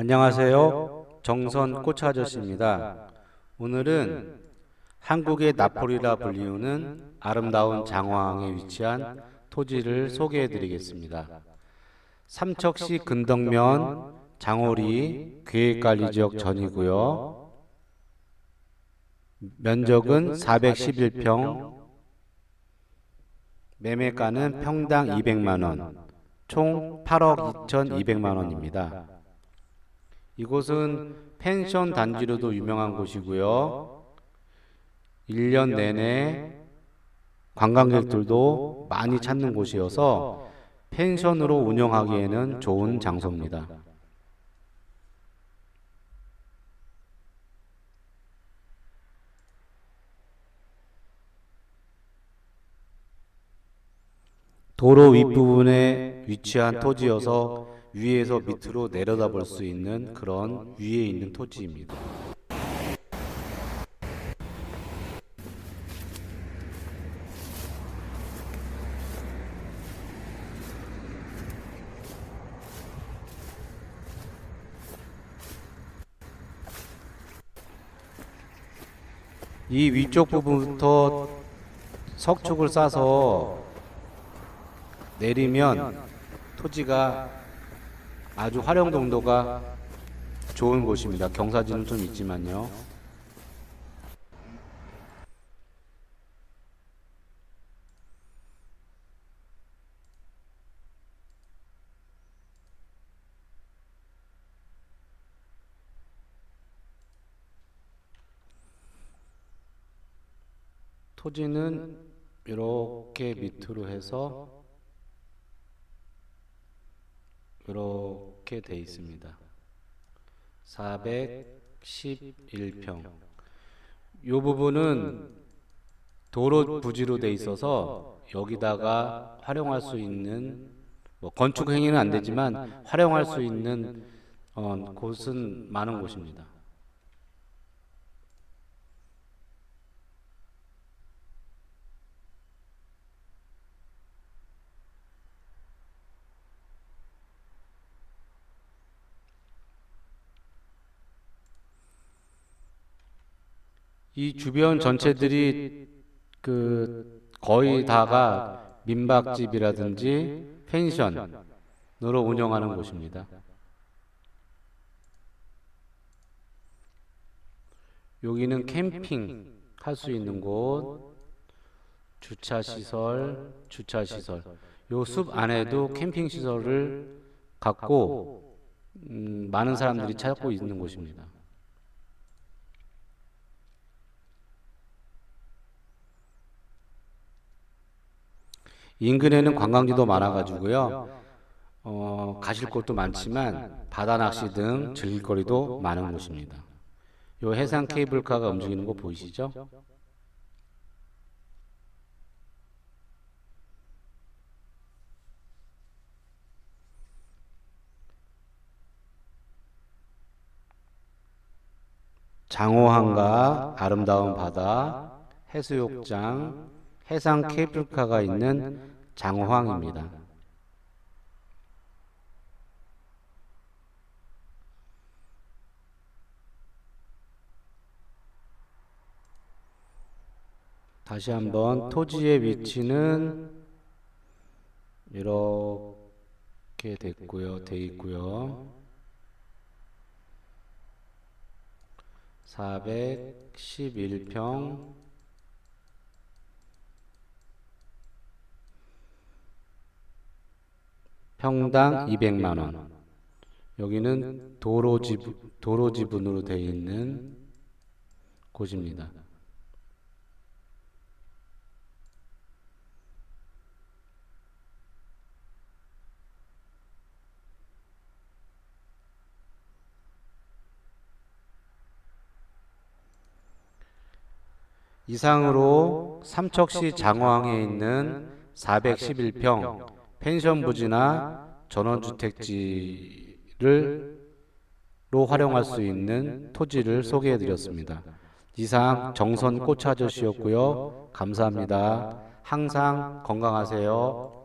안녕하세요. 정선 꽃 아저씨입니다. 오늘은 한국의 나폴리라 불리우는 아름다운 장화항에 위치한 토지를 소개해 드리겠습니다. 삼척시 근덕면 장호리 계획관리 지역 전이고요. 면적은 411평, 매매가는 평당 200만 원, 총 8억 2,200만 원입니다. 이곳은 펜션 단지로도 유명한 곳이고요. 1년 내내 관광객들도 많이 찾는 곳이어서 펜션으로 운영하기에는 좋은 장소입니다. 도로 윗부분에 위치한 토지여서 위에서 밑으로 내려다볼 수 있는 그런 위에 있는 토지입니다. 이 위쪽 부분부터 석축을 싸서 내리면 토지가 아주 활용 동도가 좋은 곳입니다. 경사지는 좀 있지만요. 토지는 이렇게 밑으로 해서 이렇게 돼 있습니다. 411평. 요 부분은 도로 부지로 돼 있어서 여기다가 활용할 수 있는 뭐 건축 행위는 안 되지만 활용할 수 있는 어, 곳은 많은 곳입니다. 이 주변 전체들이 그 거의 다가 민박집이라든지 펜션으로 운영하는 곳입니다. 여기는 캠핑 할 수 있는 곳, 주차 시설, 주차 시설. 요 숲 안에도 캠핑 시설을 갖고 음, 많은 사람들이 찾고 있는 곳입니다. 인근에는 관광지도 많아가지고요. 어, 가실 곳도 많지만 바다 낚시 등 즐길 거리도 많은 곳입니다. 요 해상 케이블카가 움직이는 거 보이시죠? 장호항과 아름다운 바다, 해수욕장, 해상 케이블카가 있는 장호항입니다. 다시 한번 토지의 위치는 이렇게 됐고요. 돼 있고요. 411평 평당 200만 원. 여기는 도로 지 도로 지분으로 되어 있는 곳입니다. 이상으로 삼척시 장호항에 있는 411평 펜션 부지나 전원주택지를 로 활용할 수 있는 토지를 소개해 드렸습니다. 이상 정선 꽃 아저씨였고요. 감사합니다. 항상 건강하세요.